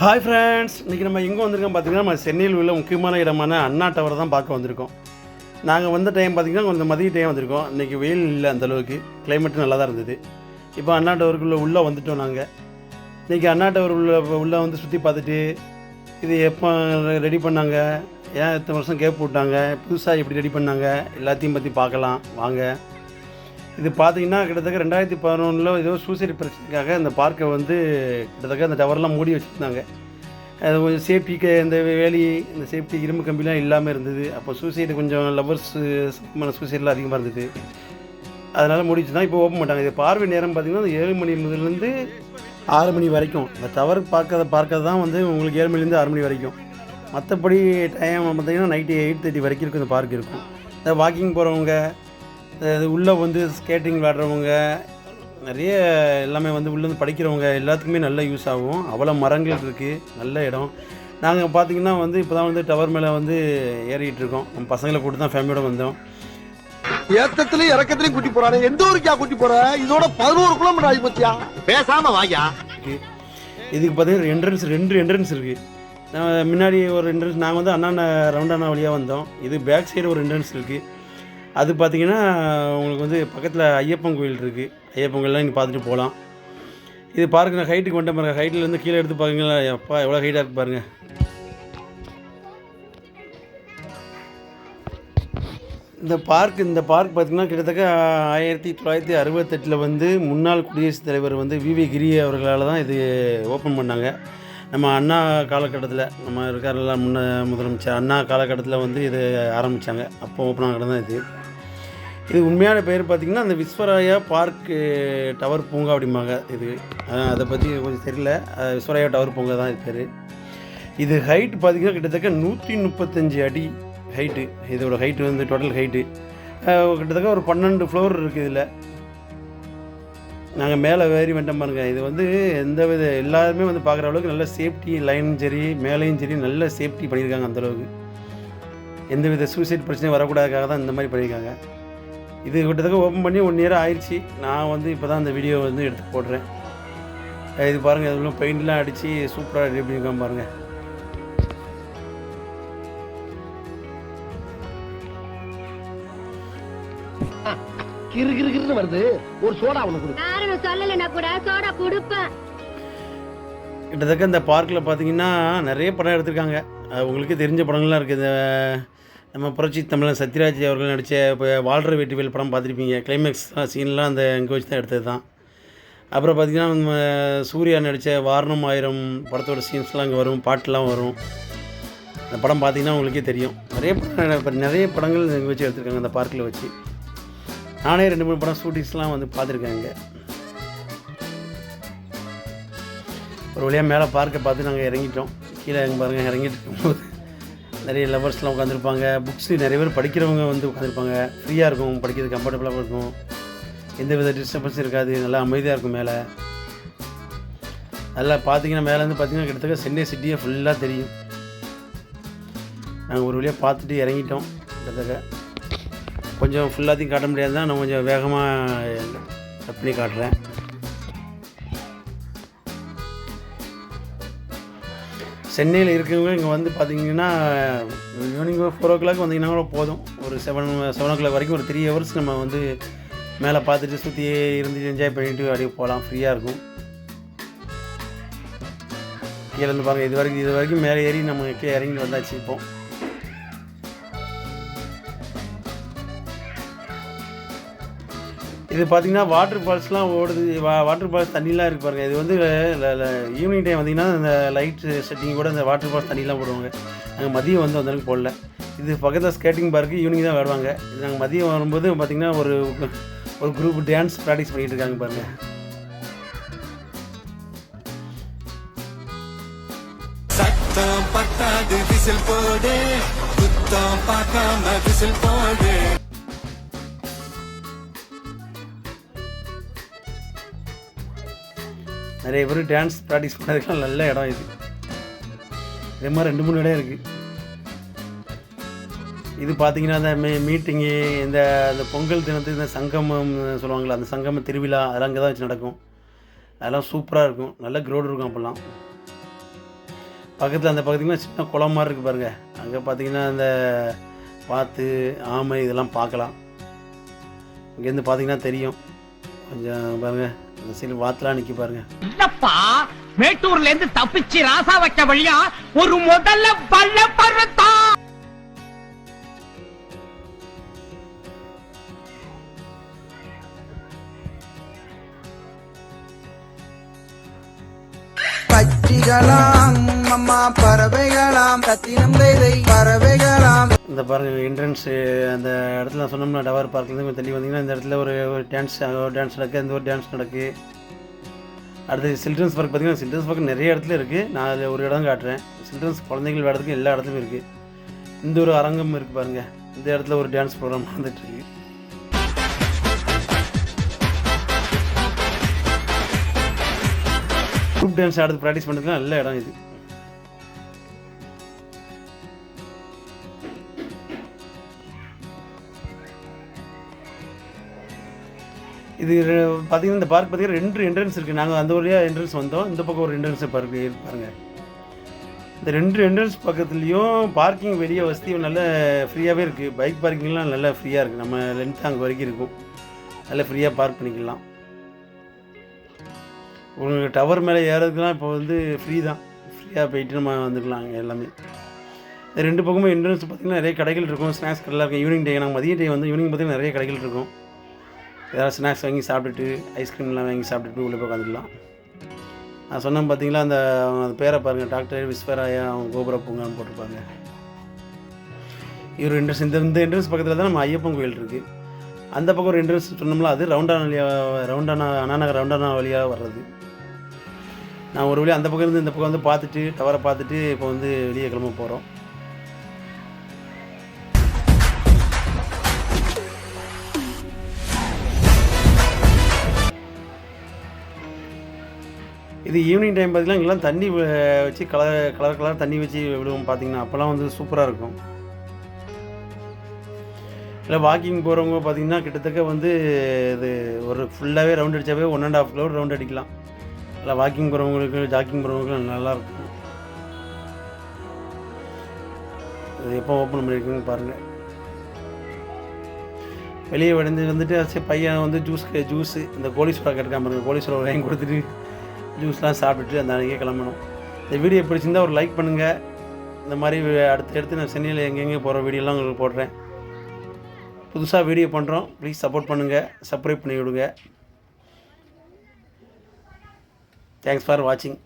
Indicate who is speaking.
Speaker 1: Hi friends இன்றைக்கி நம்ம எங்கே வந்திருக்கோம் பார்த்தீங்கன்னா நம்ம சென்னையில் உள்ள முக்கியமான இடமான அண்ணா டவர் தான் பார்க்க வந்திருக்கோம். நாங்கள் வந்த டைம் பார்த்திங்கன்னா கொஞ்சம் மதிய டைம் வந்திருக்கோம். இன்றைக்கி வெயில் இல்லை அந்தளவுக்கு கிளைமேட் நல்லா தான் இருந்தது. இப்போ அண்ணா டவருக்குள்ளே உள்ளே வந்துட்டோம் நாங்கள் இன்றைக்கி அண்ணா டவர் உள்ள உள்ளே வந்து சுற்றி பார்த்துட்டு இது எப்போ ரெடி பண்ணாங்க? ஏன் எத்தனை வருஷம் கேப் விட்டாங்க புதுசாக எப்படி ரெடி பண்ணாங்க? எல்லாத்தையும் பற்றி பார்க்கலாம். வாங்க. இது பார்த்தீங்கன்னா கிட்டத்தட்ட ரெண்டாயிரத்தி பதினொன்றில் ஏதோ சூசைட் பிரச்சனைக்காக இந்த பார்க்கை வந்து கிட்டத்தட்ட அந்த டவர்லாம் மூடி வச்சுருந்தாங்க. அது கொஞ்சம் சேஃப்டிக்கு இந்த வேலி இந்த சேஃப்டி இரும்பு கம்பிலாம் இல்லாமல் இருந்தது. அப்போ சூசைடு கொஞ்சம் லவர்ஸ் சூசைடெலாம் அதிகமாக இருந்தது. அதனால் முடிச்சு தான் இப்போ ஓப்பன் பண்ணிட்டாங்க. இது பார்வை நேரம் பார்த்திங்கன்னா அந்த ஏழு மணி முதலேருந்து ஆறு மணி வரைக்கும். இந்த டவர் பார்க்கறத பார்க்கறது தான் வந்து உங்களுக்கு ஏழு மணிலேருந்து ஆறு மணி வரைக்கும். மற்றபடி டைம் பார்த்தீங்கன்னா நைட்டு எயிட் தேர்ட்டி வரைக்கும் இருக்கும் இந்த பார்க் இருக்கும். இந்த வாக்கிங் போகிறவங்க உள்ளே வந்து ஸ்கேட்டிங் விளாட்றவங்க நிறைய எல்லாமே வந்து உள்ளே வந்து படிக்கிறவங்க எல்லாத்துக்குமே நல்ல யூஸ் ஆகும். அவ்வளோ மரங்கள் இருக்குது நல்ல இடம். நாங்கள் பார்த்தீங்கன்னா வந்து இப்போ தான் வந்து டவர் மேலே வந்து ஏறிட்டு இருக்கோம். நம்ம பசங்களை கூட்டு தான் ஃபேமிலியோட வந்தோம்.
Speaker 2: ஏத்தத்திலயும் இறக்கத்திலயும் கூட்டி போறானே. எந்த ஊருக்கா கூட்டி போற? இதோட பதினோரு கிலோமீட்டர் ஆகி போச்சியா பேசாம வாயா
Speaker 1: இதுக்கு பார்த்தீங்கன்னா என்ட்ரன்ஸ் ரெண்டு என்ட்ரன்ஸ் இருக்குது நான் முன்னாடி ஒரு என்ட்ரன்ஸ் நாங்கள் வந்து அண்ணா ரவுண்டானா வழியாக வந்தோம். இது பேக் சைடு ஒரு என்ட்ரன்ஸ் இருக்குது அது பார்த்தீங்கன்னா உங்களுக்கு வந்து பக்கத்தில் ஐயப்பன் கோயில் இருக்குது ஐயப்பன் கோயிலெலாம் நீங்கள் பார்த்துட்டு போகலாம் இது பாருங்க நான் ஹைட்டுக்கு வந்துட்டேன் பாருங்கள் ஹைட்டில் கீழே எடுத்து பாருங்களா எப்பா எவ்வளோ ஹைட்டாக இருக்கு பாருங்கள் இந்த பார்க் இந்த பார்க் பார்த்திங்கன்னா கிட்டத்தட்ட ஆயிரத்தி தொள்ளாயிரத்தி அறுபத்தெட்டில் வந்து முன்னாள் குடியரசுத் தலைவர் வந்து விவி கிரி அவர்களால் தான் இது ஓப்பன் பண்ணாங்க. நம்ம அண்ணா காலகட்டத்தில் நம்ம இருக்கார்ல முன்ன முதலமைச்சர் அண்ணா காலகட்டத்தில் வந்து இது ஆரம்பித்தாங்க அப்போ ஓப்பன் ஆகிற தான் இது. இது உண்மையான பேர் பார்த்திங்கன்னா அந்த விஸ்வராயா பார்க் டவர் பூங்கா அப்படிம்பாங்க இது. அதை பற்றி கொஞ்சம் தெரியல. விஸ்வராயா டவர் பூங்கா தான் இது பேர். இது ஹைட் பார்த்திங்கன்னா கிட்டத்தட்ட நூற்றி முப்பத்தஞ்சு அடி ஹைட்டு இதோட ஹைட்டு வந்து டோட்டல் ஹைட்டு கிட்டத்தட்ட ஒரு பன்னெண்டு ஃப்ளோர் இருக்குது இதில். நாங்கள் மேலே வேறி வந்துட்டோம் பாருங்க. இது வந்து எந்த வித எல்லாருமே வந்து பார்க்குற அளவுக்கு நல்ல சேஃப்டி லைனும் சரி மேலேயும் சரி நல்ல சேஃப்டி பண்ணியிருக்காங்க அந்தளவுக்கு எந்த வித சூசைட் பிரச்சனையும் வரக்கூடாதுக்காக தான் இந்த மாதிரி பண்ணியிருக்காங்க. இது கிட்டத்தட்ட ஓப்பன் பண்ணி ஒன் இயர் ஆயிடுச்சு. நான் வந்து இப்போ தான் அந்த வீடியோ வந்து எடுத்து போடுறேன். இது பாருங்கள் இதுல பெயிண்ட்லாம் அடித்து சூப்பராக ரெடி பண்ணியிருக்காங்க பாருங்கள்
Speaker 2: கிறு கிறு கிறுன்னு வருது. ஒரு சோடா உனக்கு கொடு.
Speaker 3: காரணம் சொல்லலைன்னா கூட சோடா கொடுப்பேன்.
Speaker 1: கிட்டத்தட்ட இந்த பார்க்கில் பார்த்தீங்கன்னா நிறைய படம் எடுத்திருக்காங்க. அது உங்களுக்கே தெரிஞ்ச படங்கள்லாம் இருக்குது இந்த நம்ம புரட்சி தமிழன் சத்யராஜ் அவர்கள் நடித்த இப்போ வாழ்ற வெற்றிவேல் படம் பார்த்துருப்பீங்க. கிளைமேக்ஸ் சீன்லாம் அந்த இங்கே வச்சு தான் எடுத்தது தான். அப்புறம் பார்த்திங்கன்னா நம்ம சூர்யா நடித்த வாரணம் ஆயிரம் படத்தோட சீன்ஸ்லாம் அங்கே வரும் பாட்டுலாம் வரும். அந்த படம் பார்த்தீங்கன்னா உங்களுக்கே தெரியும். நிறைய படம் இப்ப நிறைய படங்கள் இங்கே வச்சு எடுத்திருக்காங்க அந்த பார்க்கில் வச்சு. நானே ரெண்டு மூணு படம் ஷூட்டிங்ஸ்லாம் வந்து பார்த்துருக்கேன் இங்கே ஒரு வழியாக மேலே பார்க்கை பார்த்து நாங்கள் இறங்கிட்டோம். கீழே பாருங்கள் இறங்கிட்டு இருக்கும்போது. நிறைய லவர்ஸ்லாம் உட்காந்துருப்பாங்க புக்ஸு நிறைய பேர் படிக்கிறவங்க வந்து உட்காந்துருப்பாங்க ஃப்ரீயாக இருக்கும் படிக்கிறது கம்ஃபர்டபுளாக இருக்கும். எந்த வித டிஸ்டர்பன்ஸும் இருக்காது. நல்லா அமைதியாக இருக்கும் மேலே. நல்லா பார்த்தீங்கன்னா மேலேருந்து பார்த்தீங்கன்னா கிட்டத்தட்ட சென்னை சிட்டியே ஃபுல்லாக தெரியும். நாங்கள் ஒரு வழியாக பார்த்துட்டு இறங்கிட்டோம். கிட்டத்தட்ட கொஞ்சம் ஃபுல்லாத்தையும் காட்ட முடியாது தான் நான் கொஞ்சம் வேகமாக கட் பண்ணி காட்டுறேன். சென்னையில் இருக்கிறவங்க இங்கே வந்து பார்த்தீங்கன்னா ஈவினிங் ஃபோர் ஓ கிளாக் வந்தீங்கன்னா கூட போதும். ஒரு செவன் செவன் ஓ கிளாக் வரைக்கும் ஒரு த்ரீ ஹவர்ஸ் நம்ம வந்து மேலே பார்த்துட்டு சுற்றி இருந்து என்ஜாய் பண்ணிட்டு அப்படியே போகலாம் ஃப்ரீயாக இருக்கும். கீழே இருந்து பாருங்கள் இது வரைக்கும் இது வரைக்கும் மேலே ஏறி நம்ம கீழே இறங்கி வந்தாச்சு இப்போது இது பார்த்தீங்கன்னா வாட்டர் ஃபால்ஸ்லாம் ஓடுது. வா வாட்டர் ஃபால்ஸ் தண்ணிலாம் இருக்கு பாருங்கள் இது வந்து ஈவினிங் டைம் வந்தீங்கன்னா இந்த லைட் செட்டிங் கூட இந்த வாட்டர் ஃபால்ஸ் தண்ணிலாம் போடுவாங்க. நாங்கள் மதியம் வந்து வந்தாலும் போடல. இது பக்கத்தில் ஸ்கேட்டிங் பார்க்கு ஈவினிங் தான் விளாடுவாங்க இது நாங்கள் மதியம் வரும்போது பார்த்தீங்கன்னா ஒரு ஒரு குரூப் டான்ஸ் ப்ராக்டிஸ் பண்ணிகிட்டு இருக்காங்க பாருங்கள்
Speaker 4: சத்தம் பத்தாது விசில் போடு. குத்தம் பார்க்காம விசில் போடு.
Speaker 1: நிறைய பேர் டான்ஸ் ப்ராக்டிஸ் பண்ணதுக்கெல்லாம் நல்ல இடம் இது. இதே மாதிரி ரெண்டு மூணு இடம் இருக்குது இது பார்த்தீங்கன்னா இந்த மீ மீட்டிங்கு இந்த அந்த பொங்கல் தினத்துக்கு இந்த சங்கமம் சொல்லுவாங்கள்ல அந்த சங்கம திருவிழா அதெல்லாம் அங்கே தான் வச்சு நடக்கும். அதெல்லாம் சூப்பராக இருக்கும். நல்ல க்ரௌடு இருக்கும் அப்போல்லாம். பக்கத்தில் அந்த பக்கத்துக்குலாம் சின்ன குளம் மாதிரி இருக்குது பாருங்கள் அங்கே பார்த்தீங்கன்னா அந்த பாத்து ஆமை இதெல்லாம் பார்க்கலாம் இங்கேருந்து பார்த்தீங்கன்னா தெரியும். கொஞ்சம் பாருங்கள் அந்த சைடு வாத்துலாம் நிற்கி பாருங்கள்
Speaker 5: இல்லப்பா மேட்டூர்ல இருந்து தப்பிச்சு ராசா வைக்க வழியா ஒரு முதல்ல பல்ல பருத்தா.
Speaker 6: பட்சிகளாம் அம்மா பறவைகளாம் கத்தினம் வேலை பறவைகளாம்.
Speaker 1: இந்த பாருங்கள் என்ட்ரன்ஸு அந்த இடத்துல நான் சொன்னோம்னா டவர் பார்க்லேருந்து கொஞ்சம் தள்ளி வந்தீங்கன்னா இந்த இடத்துல ஒரு ஒரு டான்ஸ் ஒரு டான்ஸ் நடக்கு அந்த ஒரு டான்ஸ் நடக்கு. அடுத்து சில்ட்ரன்ஸ் பார்க் பார்த்தீங்கன்னா சில்ட்ரன்ஸ் பார்க் நிறைய இடத்துல இருக்குது நான் அதில் ஒரு இடம் காட்டுறேன். சில்ட்ரன்ஸ் குழந்தைகள் விளையாடுறதுக்கு எல்லா இடத்துலையும் இருக்குது இந்த ஒரு அரங்கம் இருக்குது பாருங்கள் இந்த இடத்துல ஒரு டான்ஸ் ப்ரோக்ராம் நடந்துட்டுருக்கு குரூப் டான்ஸ் ஆடுறது ப்ராக்டிஸ் பண்ணுறதுக்குலாம் நல்ல இடம் இது. இது பார்த்தீங்கன்னா இந்த பார்க் பார்த்தீங்கன்னா ரெண்டு என்ட்ரன்ஸ் இருக்குது நாங்கள் அந்த வழியாக என்ட்ரன்ஸ் வந்தோம். இந்த பக்கம் ஒரு என்ட்ரன்ஸ் பார்க் பாருங்கள் இந்த ரெண்டு என்ட்ரன்ஸ் பக்கத்துலேயும் பார்க்கிங் வெளியே வசதி நல்ல ஃப்ரீயாகவே இருக்குது பைக் பார்க்கிங்லாம் நல்லா ஃப்ரீயாக இருக்குது நம்ம லென்த் அங்கே வரைக்கும் இருக்கும். நல்லா ஃப்ரீயாக பார்க் பண்ணிக்கலாம். உங்களுக்கு டவர் மேலே ஏறதுக்குலாம் இப்போ வந்து ஃப்ரீ தான். ஃப்ரீயாக போயிட்டு நம்ம வந்துக்கலாம் அங்கே எல்லாமே. இந்த ரெண்டு பக்கமும் என்ட்ரன்ஸ் பார்த்திங்கன்னா நிறைய கடைகள் இருக்கும். ஸ்நாக்ஸ் கடைலாம் இருக்கும். ஈவினிங் டே நாங்கள் மதிய டே வந்து ஈவினிங் பார்த்திங்கன்னா நிறைய கடைகள் இருக்கும். ஏதாவது ஸ்நாக்ஸ் வாங்கி சாப்பிட்டுட்டு ஐஸ்கிரீம்லாம் வாங்கி சாப்பிட்டுட்டு உள்ளே போய் உட்காந்துக்கலாம். நான் சொன்னேன் பார்த்தீங்களா அந்த அந்த பேரை பாருங்கள் டாக்டர் விஸ்வராயா அவங்க கோபுர பூங்கான்னு போட்டிருப்பாங்க. இவர் என்ட்ரன்ஸ் இந்த இந்த என்ட்ரன்ஸ் பக்கத்தில் தான் நம்ம ஐயப்பன் கோயில் இருக்குது அந்த பக்கம் ஒரு என்ட்ரன்ஸ் சொன்னோம்ல அது ரவுண்டானா வழியாக ரவுண்டானா அண்ணாநகர் ரவுண்டானா வழியாக வர்றது. நான் ஒரு வழி அந்த பக்கம் இருந்து இந்த பக்கம் வந்து பார்த்துட்டு டவரை பார்த்துட்டு இப்போ வந்து வெளியே கிளம்ப போகிறோம் இது ஈவினிங் டைம் பார்த்தீங்கன்னா இங்கெல்லாம் தண்ணி வச்சு கலர் கலர் கலர் தண்ணி வச்சு விடுவோம் பார்த்தீங்கன்னா அப்போல்லாம் வந்து சூப்பராக இருக்கும். இல்லை வாக்கிங் போகிறவங்க பார்த்தீங்கன்னா கிட்டத்தட்ட வந்து இது ஒரு ஃபுல்லாகவே round அடித்தாவே one and half kilometre round அடிக்கலாம். இல்லை வாக்கிங் போகிறவங்களுக்கு ஜாக்கிங் போகிறவங்களுக்கு நல்லாயிருக்கும் இது எப்போ ஓப்பன் பண்ணியிருக்குன்னு பாருங்கள் வெளியே வந்து வந்துட்டு சரி பையன் வந்து ஜூஸ் ஜூஸு இந்த கோலீஸ்வரா கேட்டுக்காம பாருங்க கோலீஸ்வரா வாங்கி கொடுத்துட்டு ஜூஸ்லாம் சாப்பிட்டுட்டு அந்த அன்றைக்கே கிளம்பணும். இந்த வீடியோ பிடிச்சிருந்தா ஒரு லைக் பண்ணுங்கள் இந்த மாதிரி அடுத்து அடுத்து நான் சென்னையில் எங்கெங்கே போகிற வீடியோலாம் உங்களுக்கு போடுறேன். புதுசாக வீடியோ பண்ணுறோம் ப்ளீஸ் சப்போர்ட் பண்ணுங்கள் சப்ஸ்கிரைப் பண்ணி விடுங்க. தேங்க்ஸ் ஃபார் வாட்சிங்